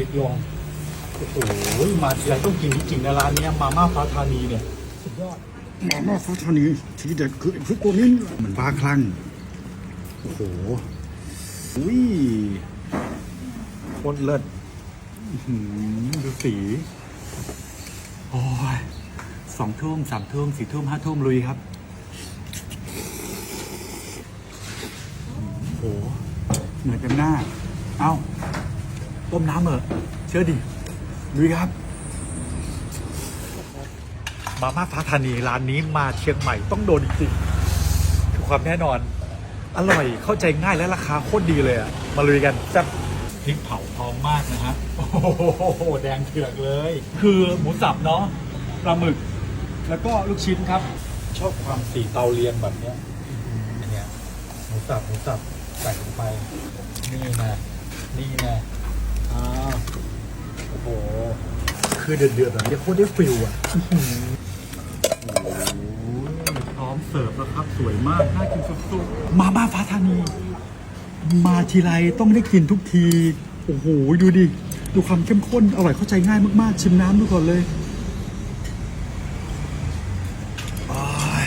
พริกลงโอ้โหมาทีไรต้องกินจริงๆนะร้านเนี้ยมาม่าฟ้าธานีเนี่ยสุดยอดมาม่าฟ้าธานีทีเด็ดคือไอ้พริกตัวนี้นี่แหละเหมือนบ้าคลั่งโอ้โหอุ้ยโคตรเลิศดูสี โอ้ยสองทุ่มสามทุ่มสี่ทุ่มห้าทุ่มลุยครับ โอ้โหเหนื่อยเต็มหน้า เอ้า ต้มน้ำเหอะเชื่อดิลุยครับ มาม่าฟ้าธานีร้านนี้มาเชียงใหม่ต้องโดนจริงๆคือความแน่นอน อร่อยเข้าใจง่ายและราคาโคตรดีเลยอะมาลุยกันจับพริกเผาทองมากนะฮะโอ้โหแดงเถือกเลย คือหมูสับเนาะปลาหมึก แล้วก็ลูกชิ้นครับ ชอบความสีเตาเรียงแบบเนี้ยอื้อหือเนี่ยหมูสับหมูสับใส่ลงไป นี่นะนี่นะ โอ้โห คือเดือดๆแบบนี้โคตรได้ฟิลอะพร้อมเสิร์ฟแล้วครับ สวยมาก น่ากินสุดๆ มาม่าฟ้าธานี มาทีไรต้องได้กินทุกที โอ้โห ดูดิ ดูความเข้มข้น อร่อยเข้าใจง่ายมากๆ ชิมน้ำดูก่อนเลยอ้าย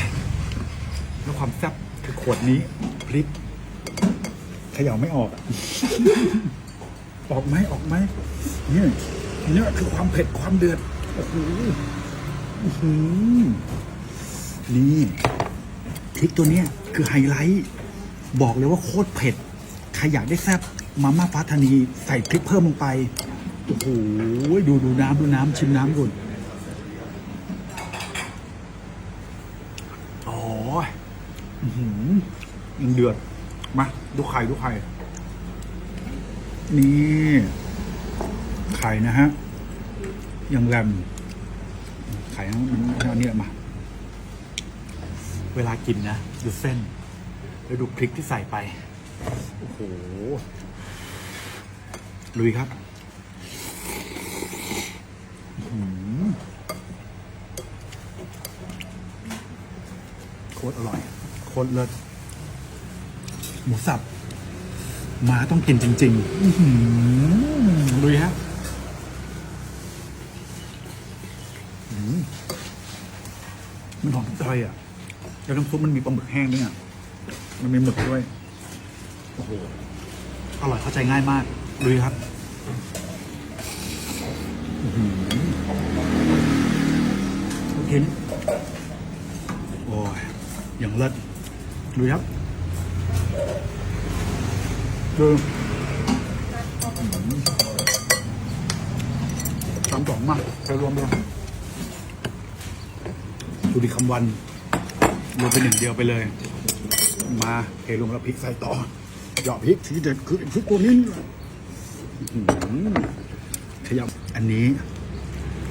แล้วความแซ่บคือขวดนี้พริกเขย่าไม่ออก ออกไหมออกไหมเนี่ยเนี่ยคือความเผ็ดความเดือดโอ้โหนี่พริกตัวเนี้ยคือไฮไลท์ บอกเลยว่าโคตรเผ็ด ใครอยากได้แซ่บมาม่าฟ้าธานี ใส่พริกเพิ่มลงไป โอ้โห ดูดูน้ำดูน้ำชิมน้ำก่อนโอ้ยอื้อหือยังเดือด มา ดูไข่ ดูไข่ นี่ไข่นะฮะยังแรมไข่มันอันนี้แหละมา เวลากินนะ ดูเส้น แล้วดูพริกที่ใส่ไป โอ้โห ลุยครับโคตรอร่อย โคตรเลิศหมูสับ มาต้องกินจริงๆอื้อหือลุยฮะมันหอมพริกไทยอะ แล้วน้ำซุปมันมีปลาหมึกแห้งด้วยอะ มันมีหมึกด้วย โอ้โห อร่อยเข้าใจง่ายมากลุยครับอื้อหือลูกชิ้นโอ้ยอย่างเลิศลุยครับ ดูสามสองมาไปรวมเลยดูดิคำวันรวมเป็นหนึ่งเดียวไปเลย มาเทลงแล้วพริกใส่ต่อหยาะพริกทีเด็ดคืออ้พริกตัวนี้นี่แหละอื้อหือขยับอันนี้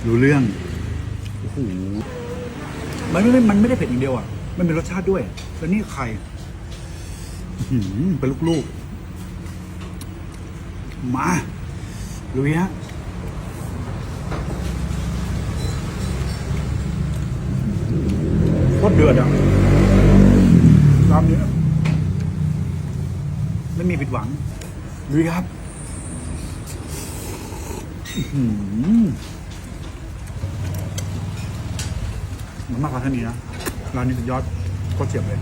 รู้เรื่องโอ้โหมันไม่ได้มันไม่ได้เผ็ดอย่างเดียวอะ มันมีรสชาติด้วย แล้วนี่ไข่อื้อหือเป็นลูกๆ มาลุยฮะโคตรเดือดอะรอบนี้ไม่มีผิดหวังลุยครับอื้มันมากกว่าเท่านี้นะร้านนี้สุดยอดโคตรเจียบเลย